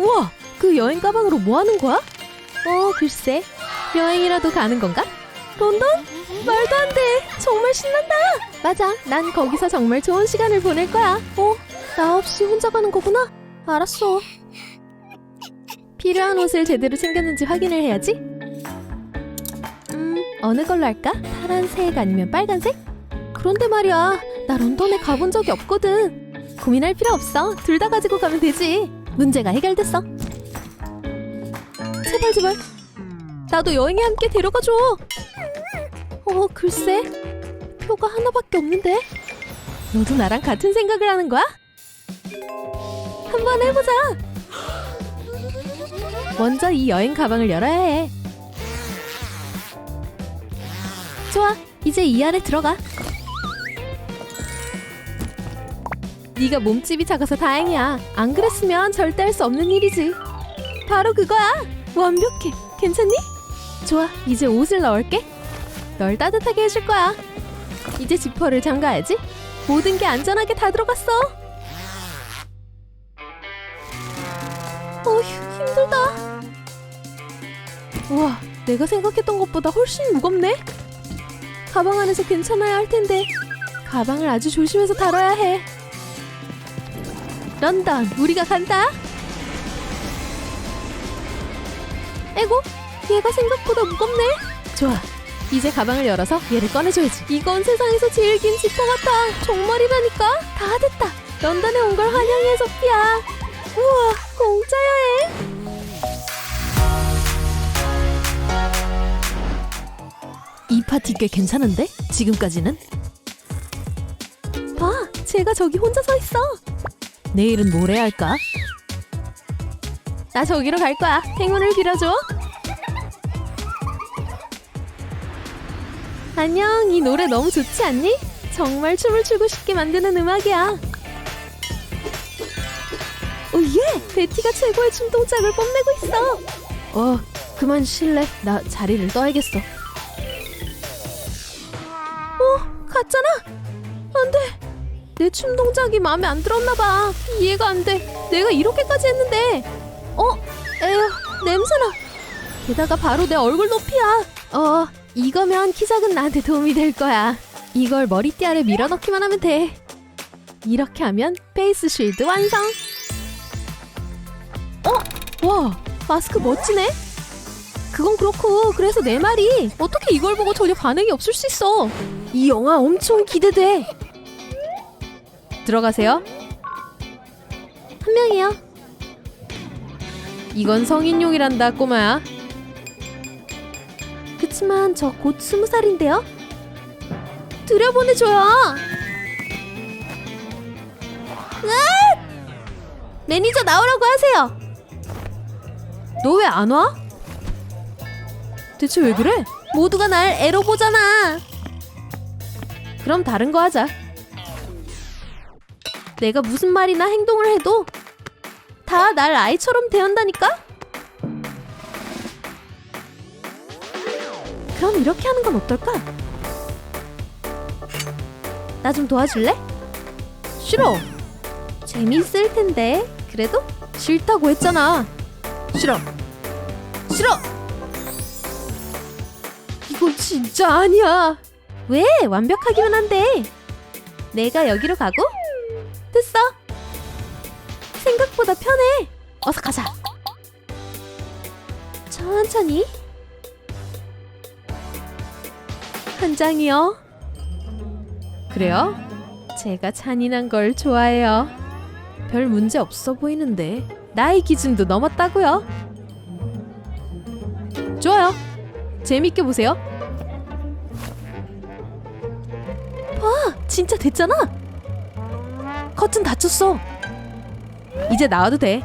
우와, 그 여행 가방으로 뭐 하는 거야? 어, 글쎄. 여행이라도 가는 건가? 런던? 말도 안 돼. 정말 신난다. 맞아. 난 거기서 정말 좋은 시간을 보낼 거야. 어, 나 없이 혼자 가는 거구나. 알았어. 필요한 옷을 제대로 챙겼는지 확인을 해야지. 음, 어느 걸로 할까? 파란색 아니면 빨간색? 그런데 말이야. 나 런던에 가본 적이 없거든. 고민할 필요 없어. 둘 다 가지고 가면 되지. 문제가 해결됐어. 제발 제발. 나도 여행에 함께 데려가줘. 어, 글쎄. 표가 하나밖에 없는데. 너도 나랑 같은 생각을 하는 거야? 한번 해보자. 먼저 이 여행 가방을 열어야 해. 좋아, 이제 이 안에 들어가. 네가 몸집이 작아서 다행이야. 안 그랬으면 절대 할 수 없는 일이지. 바로 그거야. 완벽해. 괜찮니? 좋아, 이제 옷을 넣을게. 널 따뜻하게 해줄 거야. 이제 지퍼를 잠가야지. 모든 게 안전하게 다 들어갔어. 어휴, 힘들다. 우와, 내가 생각했던 것보다 훨씬 무겁네. 가방 안에서 괜찮아야 할 텐데. 가방을 아주 조심해서 다뤄야 해. 런던, 우리가 간다. 에고, 얘가 생각보다 무겁네. 좋아. 이제 가방을 열어서 얘를 꺼내줘야지. 이건 세상에서 제일 긴 지퍼 같아. 정말이라니까. 다 됐다. 런던에 온 걸 환영해, 소피야. 우와, 공짜야 해. 이 파티 꽤 괜찮은데? 지금까지는? 봐, 제가 저기 혼자 서 있어. 내일은 뭘 해야 할까? 나 저기로 갈 거야. 행운을 빌어줘. 안녕, 이 노래 너무 좋지 않니? 정말 춤을 추고 싶게 만드는 음악이야. 오예! 베티가 최고의 춤 동작을 뽐내고 있어. 어, 그만 쉴래. 나 자리를 떠야겠어. 어, 갔잖아. 안 돼. 내 춤 동작이 마음에 안 들었나 봐. 이해가 안 돼. 내가 이렇게까지 했는데. 어, 에휴, 냄새나. 게다가 바로 내 얼굴 높이야. 어, 이거면 키 작은 나한테 도움이 될 거야. 이걸 머리띠 아래 밀어넣기만 하면 돼. 이렇게 하면 페이스 쉴드 완성. 어, 와, 마스크 멋지네. 그건 그렇고 그래서 내 말이 어떻게 이걸 보고 전혀 반응이 없을 수 있어. 이 영화 엄청 기대돼. 들어가세요. 한 명이요. 이건 성인용이란다, 꼬마야. 그치만 저 곧 스무 살인데요? 들여보내줘요. 으악! 매니저 나오라고 하세요. 너 왜 안 와? 대체 왜 그래? 모두가 날 애로 보잖아. 그럼 다른 거 하자. 내가 무슨 말이나 행동을 해도 다 날 아이처럼 대한다니까? 그럼 이렇게 하는 건 어떨까? 나 좀 도와줄래? 싫어. 재미있을 텐데. 그래도 싫다고 했잖아. 싫어. 싫어. 이건 진짜 아니야. 왜? 완벽하기만 한데. 내가 여기로 가고 됐어. 생각보다 편해. 어서 가자. 천천히. 한 장이요. 그래요? 제가 잔인한 걸 좋아해요. 별 문제 없어 보이는데 나의 기준도 넘었다고요. 좋아요. 재밌게 보세요. 봐, 진짜 됐잖아. 커튼 닫혔어. 이제 나와도 돼.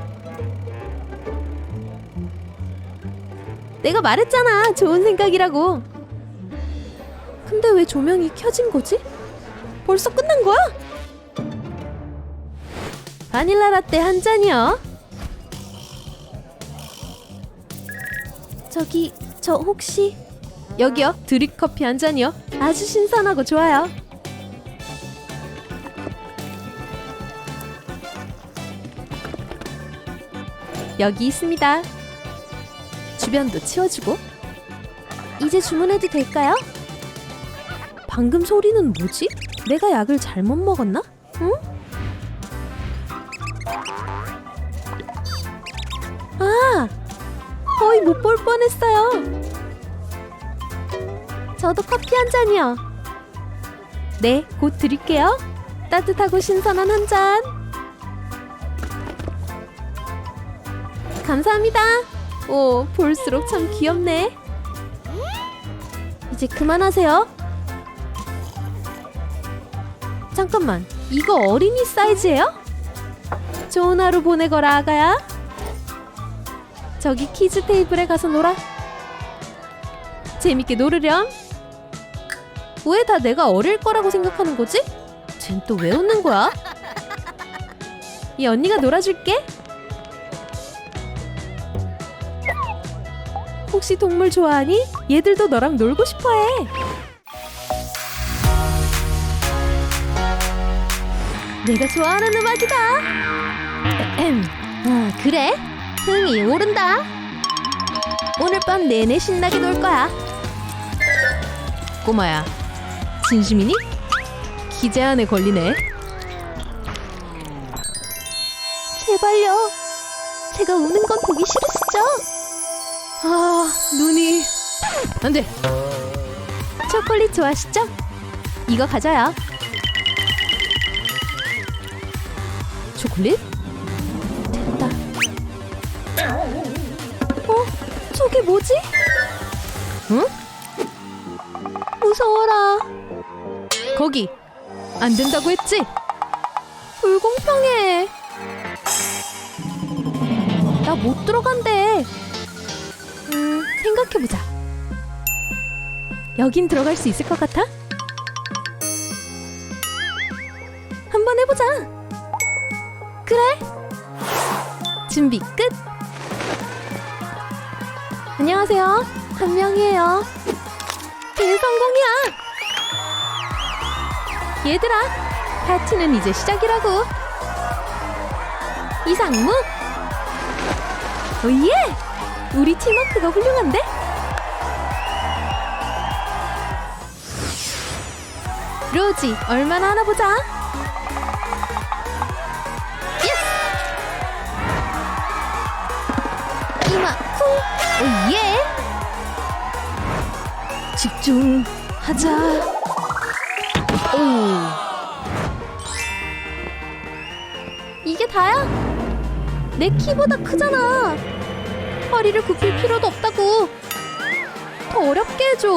내가 말했잖아. 좋은 생각이라고. 근데 왜 조명이 켜진 거지? 벌써 끝난 거야? 바닐라 라떼 한 잔이요. 저기 저 혹시 여기요 드립 커피 한 잔이요. 아주 신선하고 좋아요. 여기 있습니다. 주변도 치워주고. 이제 주문해도 될까요? 방금 소리는 뭐지? 내가 약을 잘못 먹었나? 응? 아, 거의 못 볼 뻔했어요. 저도 커피 한 잔이요. 네, 곧 드릴게요. 따뜻하고 신선한 한 잔. 감사합니다. 오, 볼수록 참 귀엽네. 이제 그만하세요. 잠깐만, 이거 어린이 사이즈예요? 좋은 하루 보내거라, 아가야. 저기 키즈 테이블에 가서 놀아. 재밌게 놀으렴. 왜 다 내가 어릴 거라고 생각하는 거지? 쟨 또 왜 웃는 거야? 이 언니가 놀아줄게. 혹시 동물 좋아하니? 얘들도 너랑 놀고 싶어해. 내가 좋아하는 음악이다. 에헴. 아, 그래? 흥이 오른다. 오늘 밤 내내 신나게 놀 거야. 꼬마야, 진심이니? 기제안에 걸리네. 제발요. 제가 우는 건 보기 싫으시죠? 아, 눈이 안 돼. 초콜릿 좋아하시죠? 이거 가져요. 초콜릿? 됐다. 어? 저게 뭐지? 응? 무서워라. 거기 안 된다고 했지? 불공평해. 나 못 들어간대. 음, 생각해보자. 여긴 들어갈 수 있을 것 같아? 한번 해보자. 그래. 준비 끝. 안녕하세요. 한 명이에요. 대성공이야. 얘들아, 파티는 이제 시작이라고. 이상무. 오예! 우리 팀워크가 훌륭한데? 로지, 얼마나 하나 보자. 예스! 이마, 쿵! 오예! 집중하자. 오. 이게 다야? 내 키보다 크잖아. 허리를 굽힐 필요도 없다고. 더 어렵게 해줘.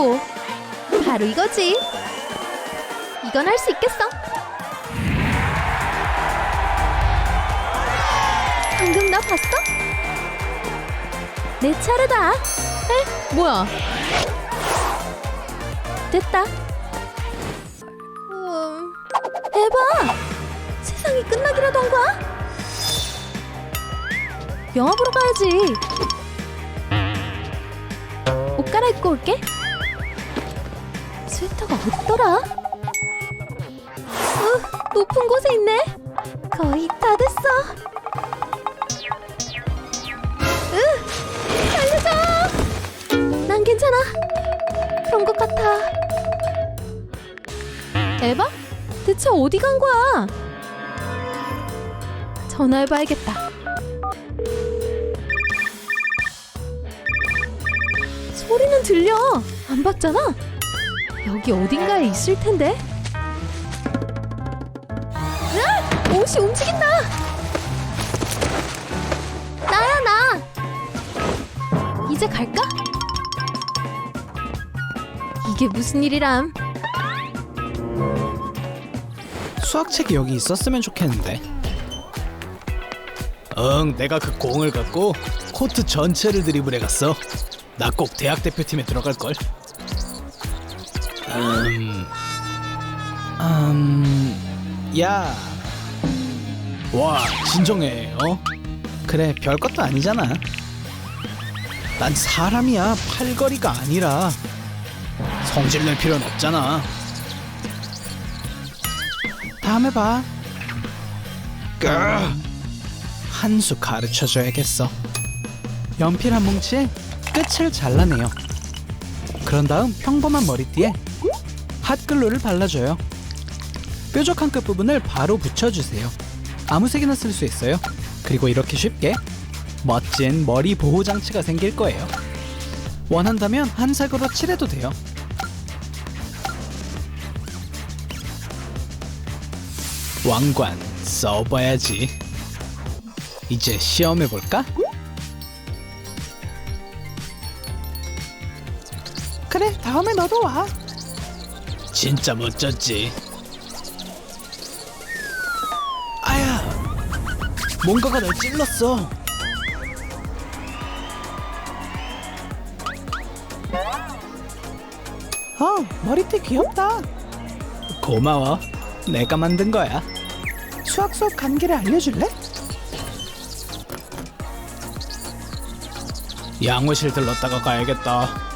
바로 이거지. 이건 할 수 있겠어. 방금 나 봤어? 내 차례다. 에? 뭐야? 됐다. 음... 에바! 세상이 거야? 영화 보러 가야지. 옷 갈아입고 올게. 스웨터가 어디더라? 으, 높은 곳에 있네. 거의 다 됐어. 으, 살려줘. 난 괜찮아. 그런 것 같아. 에바? 대체 어디 간 거야? 전화해봐야겠다. 소리는 들려. 안 봤잖아. 여기 어딘가에 있을 텐데. 으아! 옷이 움직인다. 나야 나. 이제 갈까? 이게 무슨 일이람? 수학책이 여기 있었으면 좋겠는데. 응, 내가 그 공을 갖고 코트 전체를 드리블해 갔어. 나 꼭 대학 대표팀에 들어갈 걸. 음, 음, 야, 와, 진정해, 어? 그래, 별 것도 아니잖아. 난 사람이야, 팔걸이가 아니라. 성질 낼 필요는 없잖아. 다음에 봐. 한수 가르쳐 줘야겠어. 연필 한 뭉치에 끝을 잘라내요. 그런 다음 평범한 머리띠에 핫글로를 발라줘요. 뾰족한 끝부분을 바로 붙여주세요. 아무 색이나 쓸 수 있어요. 그리고 이렇게 쉽게 멋진 머리 보호 장치가 생길 거예요. 원한다면 한 색으로 칠해도 돼요. 왕관 써봐야지. 이제 시험해 볼까? 다음에 너도 와. 진짜 멋졌지. 아야, 뭔가가 날 찔렀어. 어, 머리띠 귀엽다. 고마워. 내가 만든 거야. 수학 수업 감기를 알려줄래? 양호실 들렀다가 가야겠다.